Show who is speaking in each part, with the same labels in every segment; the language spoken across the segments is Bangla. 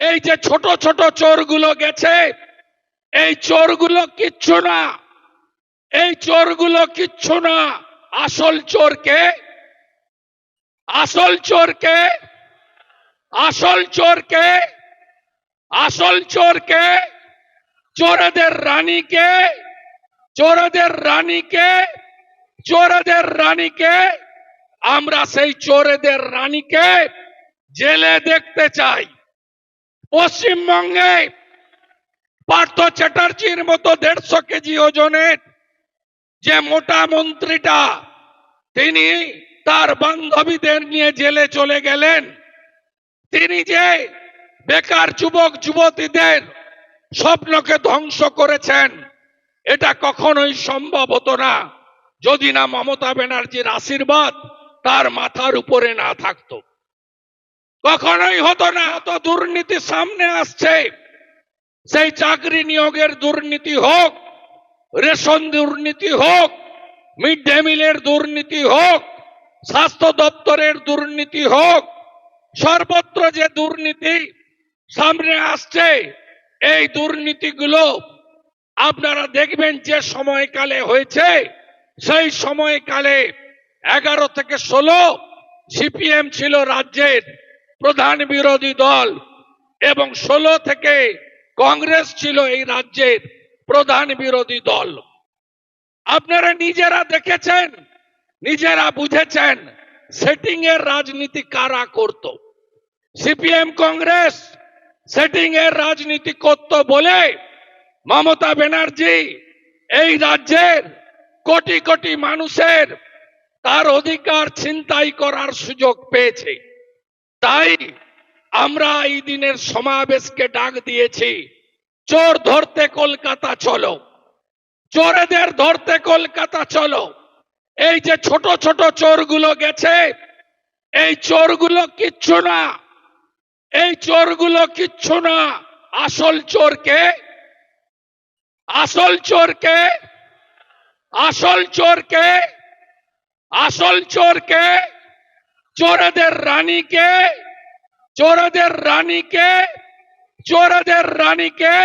Speaker 1: এই যে ছোট ছোট চোরগুলো গেছে, এই চোরগুলো কিচ্ছু না। এই চোরগুলো কিচ্ছু না। আসল চোরকে আসল চোরকে আসল চোরকে আসল চোরকে চোরদের রানীকে চোরদের রানীকে চোরদের রানীকে আমরা সেই চোরেদের রানীকে জেলে দেখতে চাই। পশ্চিমবঙ্গে পার্থ চ্যাটার্জির মতো দেড়শো কেজি ওজনের যে মোটা মন্ত্রীটা, তিনি তার বান্ধবীদের নিয়ে জেলে চলে গেলেন। তিনি যে বেকার যুবক, যুবতীদের স্বপ্নকে ধ্বংস করেছেন, এটা কখনোই সম্ভব হতো না। যদি না মমতা ব্যানার্জির আশীর্বাদ তার মাথার উপরে না থাকতো। কখনোই হতো না, এত দুর্নীতি সামনে আসছে। সেই চাকরি নিয়োগের দুর্নীতি হোক, রেশন দুর্নীতি হোক, মিড ডে মিলের দুর্নীতি হোক, স্বাস্থ্য দপ্তরের দুর্নীতি হোক, সর্বত্র যে দুর্নীতি সামনে আসছে, এই দুর্নীতিগুলো আপনারা দেখবেন যে সময়কালে হয়েছে। সেই সময়কালে এগারো থেকে ষোলো সিপিএম ছিল রাজ্যের। প্রধান বিরোধী দল এবং ষোলো থেকে কংগ্রেস ছিল এই রাজ্যের প্রধান বিরোধী দল। আপনারা নিজেরা দেখেছেন, নিজেরা বুঝেছেন সেটিং এর রাজনীতি কারা করত। সিপিএম কংগ্রেস সেটিং এর রাজনীতি করত বলে মমতা ব্যানার্জি এই রাজ্যের কোটি কোটি মানুষের তার অধিকার ছিনতাই করার সুযোগ পেয়েছে। তাই আমরা এই দিনের সমাবেশকে ডাক দিয়েছি, চোর ধরতে কলকাতা চলো, চোরেদের ধরতে কলকাতা চলো। এই যে ছোট ছোট চোরগুলো গেছে, এই চোরগুলো কিচ্ছু না, এই চোরগুলো কিচ্ছু না। আসল চোরকে আসল চোরকে আসল চোরকে আসল চোরকে চোরদের রানীকে চোরদের রানীকে চোরদের রানীকে,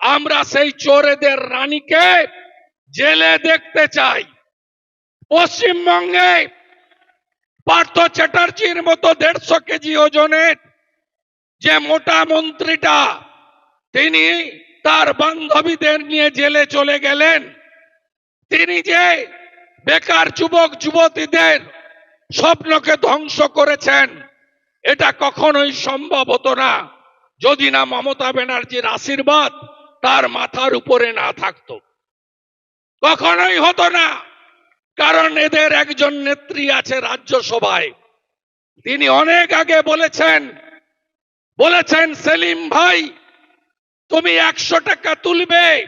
Speaker 1: আমরা সেই চোরেদের রানীকে জেলে দেখতে চাই। পশ্চিমবঙ্গে পার্থ চ্যাটার্জির মতো দেড়শো কেজি ওজনের যে মোটা মন্ত্রীটা, তিনি তার বান্ধবীদের নিয়ে জেলে চলে গেলেন। তিনি যে বেকার যুবক, যুবতীদের স্বপ্নকে ধ্বংস করেছেন। এটা কখনোই সম্ভব হতো না। যদি না মমতা ব্যানার্জির আশীর্বাদ তার মাথার উপরে না থাকতো। কখনোই হতো না। কারণ এদের একজন নেত্রী আছে রাজ্যসভায়। তিনি অনেক আগে বলেছেন বলেছেন, সেলিম ভাই, তুমি একশো টাকা তুলবে,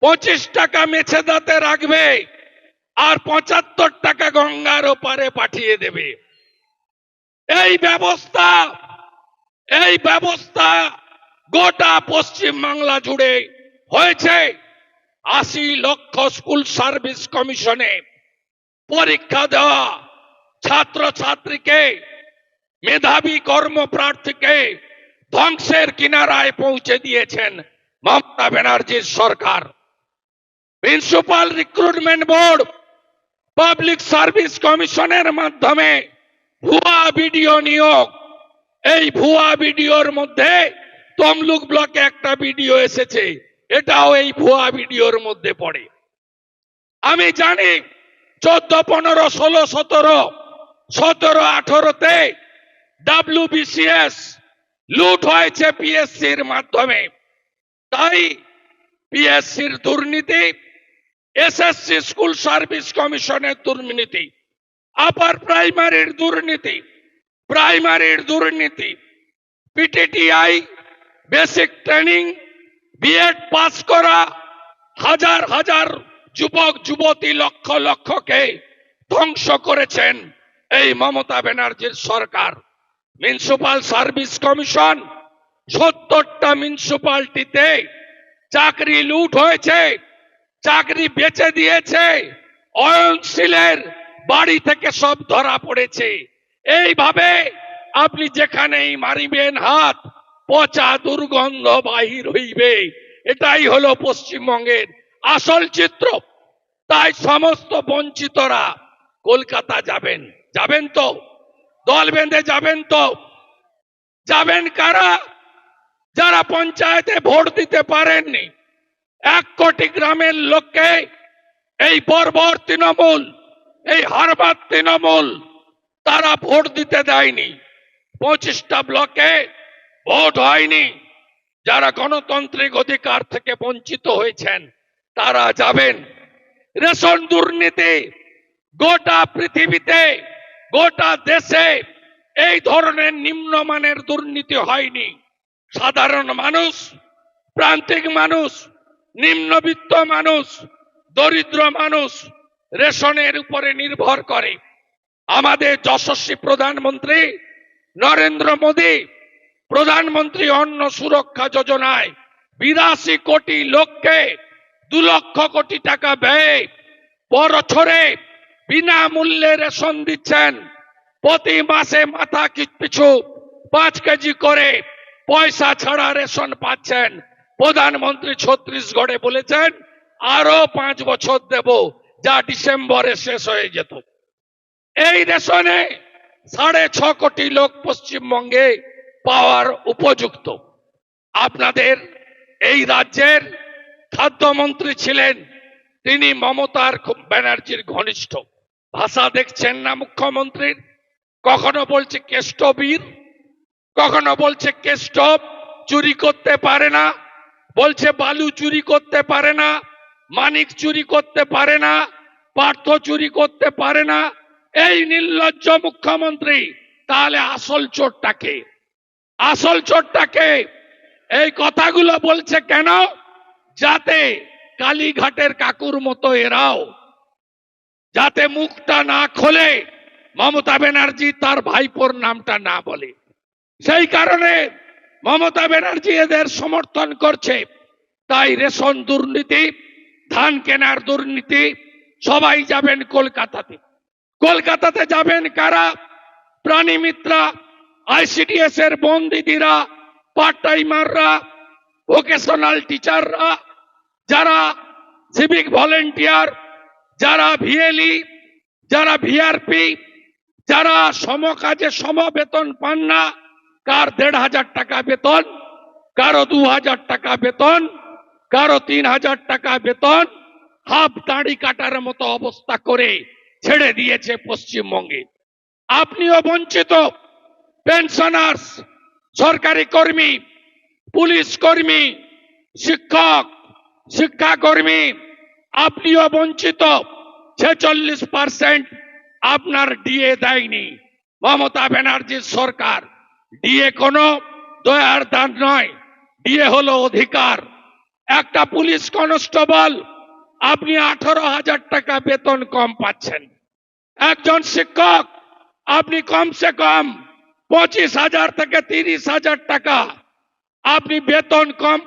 Speaker 1: পঁচিশ টাকা মেছেদাতে রাখবে। আর পঁচাত্তর টাকা গঙ্গার ওপারে পাঠিয়ে দেবে। এই ব্যবস্থা এই ব্যবস্থা গোটা পশ্চিম বাংলা জুড়ে হয়েছে। আশি লক্ষ স্কুল সার্ভিস কমিশনে পরীক্ষা দেওয়া ছাত্র ছাত্রীকে মেধাবী কর্মপ্রার্থীকে ধ্বংসের কিনারায় পৌঁছে দিয়েছেন মমতা ব্যানার্জির সরকার। Principal recruitment board public service কমিশনের মাধ্যমে ভুয়া ভিডিও নিয়োগ। এই ভুয়া ভিডিওর মধ্যে তমলুক ব্লকে একটা ভিডিও এসেছে, এটাও এই ভুয়া ভিডিওর মধ্যে পড়ে। আমি জানি চোদ্দ, পনেরো, ষোলো, সতেরো সতেরো, আঠারোতে ডাব্লিউবিসিএস লুট হয়েছে পিএসসির মাধ্যমে। তাই পিএসসির দুর্নীতি এসএসসি স্কুল সার্ভিস কমিশনের দুর্নীতি আপার প্রাইমারির দুর্নীতি প্রাইমারির দুর্নীতি PTTI basic training B Ed pass করা হাজার হাজার যুবক, যুবতী লক্ষ লক্ষকে ধ্বংস করেছেন এই মমতা ব্যানার্জির সরকার। মিউনিসিপাল সার্ভিস কমিশন সত্তরটা মিউনিসিপালিটিতে চাকরি লুট হয়েছে। চাকরি বেচে দিয়েছে, অয়নশীলের বাড়ি থেকে সব ধরা পড়েছে। এইভাবে আপনি যেখানেই মারিবেন হাত, পচা দুর্গন্ধ বাহির হইবে। এটাই হলো পশ্চিমবঙ্গের আসল চিত্র। তাই সমস্ত বঞ্চিতরা কলকাতা যাবেন। যাবেন তো? দল বেঁধে যাবেন তো? যাবেন কারা? যারা পঞ্চায়েতে ভোট দিতে পারেননি এক কোটি গ্রামের লোককে এই বর্বর তৃণমূল, এই হারবার তৃণমূল তারা ভোট দিতে দেয়নি। পঁচিশটা ব্লকে ভোট হয়নি। যারা গণতান্ত্রিক অধিকার থেকে বঞ্চিত হয়েছেন, তারা যাবেন। রেশন দুর্নীতি গোটা পৃথিবীতে, গোটা দেশে এই ধরনের নিম্নমানের দুর্নীতি হয়নি। সাধারণ মানুষ, প্রান্তিক মানুষ নিম্নবিত্ত মানুষ, দরিদ্র মানুষ রেশনের উপরে নির্ভর করে। আমাদের যশস্বী প্রধানমন্ত্রী নরেন্দ্র মোদী প্রধানমন্ত্রী অন্ন সুরক্ষা যোজনায় বিরাশি কোটি লোককে দু লক্ষ কোটি টাকা ব্যয়ে বছরে বিনামূল্যে রেশন দিচ্ছেন। প্রতি মাসে মাথা কি- পিছু পাঁচ কেজি করে পয়সা ছাড়া রেশন পাচ্ছেন। প্রধানমন্ত্রী ছত্রিশগড়ে বলেছেন, আরও পাঁচ বছর দেব যা ডিসেম্বরে শেষ হয়ে যেত। এই রেশনে সাড়ে ছ কোটি লোক পশ্চিমবঙ্গে পাওয়ার উপযুক্ত। আপনাদের এই রাজ্যের খাদ্যমন্ত্রী ছিলেন, তিনি মমতার ব্যানার্জির ঘনিষ্ঠ। ভাষা দেখছেন না মুখ্যমন্ত্রীর? কখনো বলছে কেষ্টবীর কখনো বলছে কেষ্টব চুরি করতে পারে না। বলছে, বালু চুরি করতে পারে না, মানিক চুরি করতে পারে না, পার্থ চুরি করতে পারে না, এই নির্লজ্জ মুখ্যমন্ত্রী, তাহলে আসল চোরটাকে আসল চোরটাকে এই কথাগুলো বলছে কেন? যাতে কালীঘাটের কাকুর মতো এরাও, যাতে মুখটা না খোলে, মমতা ব্যানার্জি তার ভাইপোর নামটা না বলে। সেই কারণে মমতা ব্যানার্জি এদের সমর্থন করছে। তাই রেশন দুর্নীতি, ধান কেনার দুর্নীতি, সবাই যাবেন কলকাতাতে। কলকাতাতে যাবেন কারা? প্রাণী মিত্রা আইসিডিএস এর বন দিদিরা পার্ট টাইমাররা ভোকেশনাল টিচাররা যারা সিভিক ভলেন্টিয়ার যারা ভিএলই, যারা ভিআরপি, যারা সমকাজে সম বেতন পান না কার দেড় হাজার টাকা বেতন, কারও দু হাজার টাকা বেতন, কারও তিন হাজার টাকা বেতন, হাফ দাঁড়ি কাটার মতো অবস্থা করে ছেড়ে দিয়েছে পশ্চিমবঙ্গে। আপনিও বঞ্চিত, পেনশনার্স, সরকারি কর্মী, পুলিশ কর্মী, শিক্ষক, শিক্ষাকর্মী, আপনিও বঞ্চিত, ছেচল্লিশ পার্সেন্ট আপনার ডিএ দেয়নি। মমতা ব্যানার্জির সরকার ডিএ কোনো দয়ার দান নয়। ডিএ হলো অধিকার। একটা পুলিশ কনস্টেবল, আপনি আঠারো হাজার টাকা বেতন কম পাচ্ছেন। একজন শিক্ষক, আপনি কমসে কম পঁচিশ হাজার থেকে তিরিশ হাজার টাকা। আপনি বেতন কম